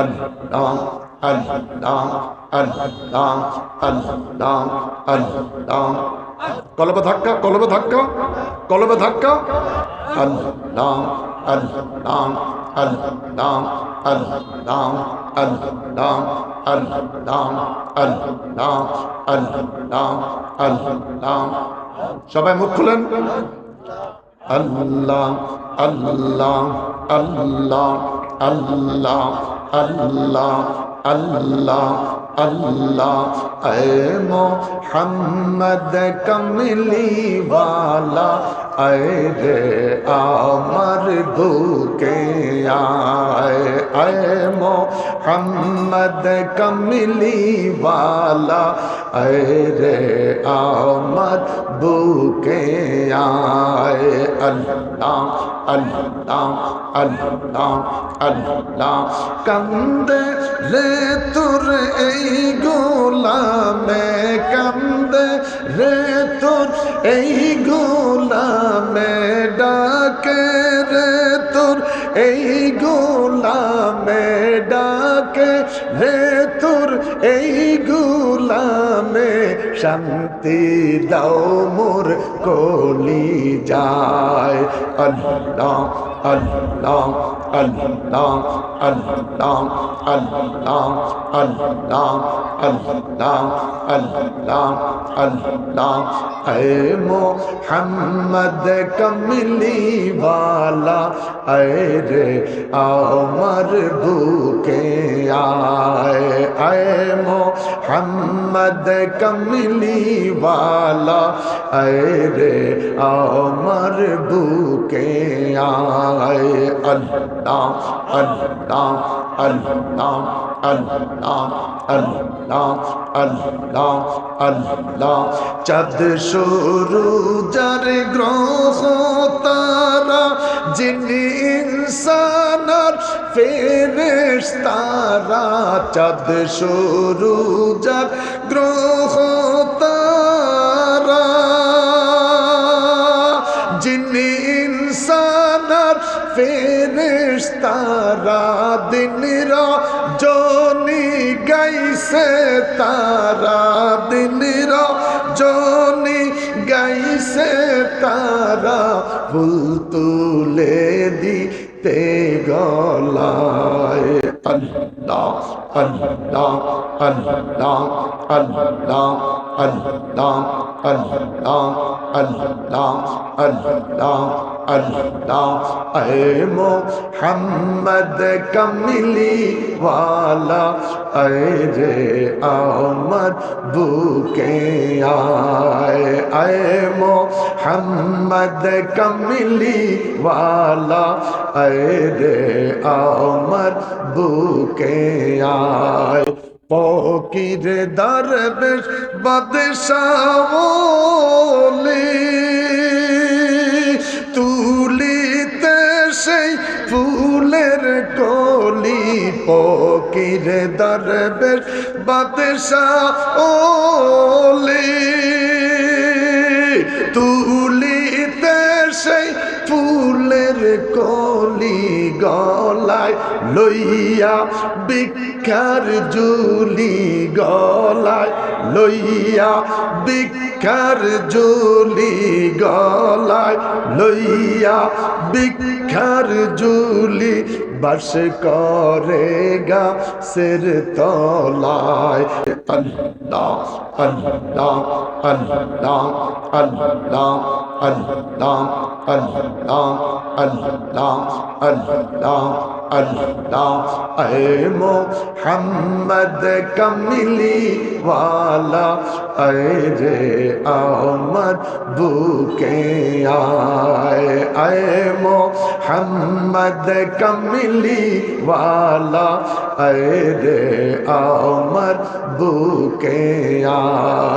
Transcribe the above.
আল্লাহ আল্লাহ আল্লাহ আল্লাহ আল্লাহ কলবে ধাক্কা কলবে ধাক্কা কলবে ধাক্কা আল্লাহ আল্লাহ আল্লাহ আল্লাহ আল্লাহ আল্লাহ আল্লাহ আল্লাহ আল্লাহ সবাই মুখ খুলেন। আল্লাহ আল্লাহ আল্লাহ আল্লাহ। আল্লাহ আল্লাহ আল্লাহ। এ মোহাম্মদ কমলিওয়ালা আয় রে আমার দুকে আয়। আয় মোহাম্মদ কমলিওয়ালা আয় রে আমার বুকে আয়, আল্লাহ আল্লাহ আল্লাহ আল্লাহ। কন্দে রে তোর এই গোলামে, কন্দে রে তোর এই গোলামে, ডাকে রে তোর এই গোলামে, ডাকে রে তোর এই গোলামে। শান্তি দাও মোর কলি যায়। আল্লাহ আল্লাহ আল্লাহ আল্লাহ আল্লাহ আল্লাহ আল্লাহ আল্লাহ আল্লাহ। এ মোহাম্মদ কমলি वाला এ রে আমার বুকে আয়। এ মোহাম্মদ কমলি वाला এ রে আমার বুকে আয় আল্লাহ আল্লাহ আল্লাহ আল্লাহ আল্লাহ আল্লাহ আল্লাহ চাঁদ সরু যার গ্রহ তারা যিনি ইনসানার ফেরেশ তারা চাঁদ সরু যার গ্রহ ইনসানার ফেরেশ তারা দিন জনি গাইছে তারা দিন জনি গাইছে তারা ফুল তুলে দিতে গলায়। আল্লাহ আল্লাহ আল্লাহ আল্লাহ আল্লাহ আল্লাহ আল্লাহ আল্লাহ। अल्लाह अय मोहम्मद कमली वाला अय रे आमद भूखे आए अय मोहम्मद कमली वाला अय रे आमद भूखे आए। पोकिर दरबेश बदशाओली সেই ফুলের কলি ফকির দরবেশ বাদশাহলি তুলিতে সেই ফুলের কলি গলায় লইয়া বিক্ষার জুলি গলায় লইয়া বিক্ষার জুলি গলায় লইয়া বিক্ষার জুলি বাস করে গা সের তলায় আল্লাহ আল্লাহ আল্লাহ আল্লাহ আল্লাহ আল্লাহ আল্লাহ আল্লাহ আল্লাহ এ মোহাম্মদ কমলি वाला এ রে আমার বুকে আয় এ মোহাম্মদ কমলি वाला আয় রে আমার বুকে আয়।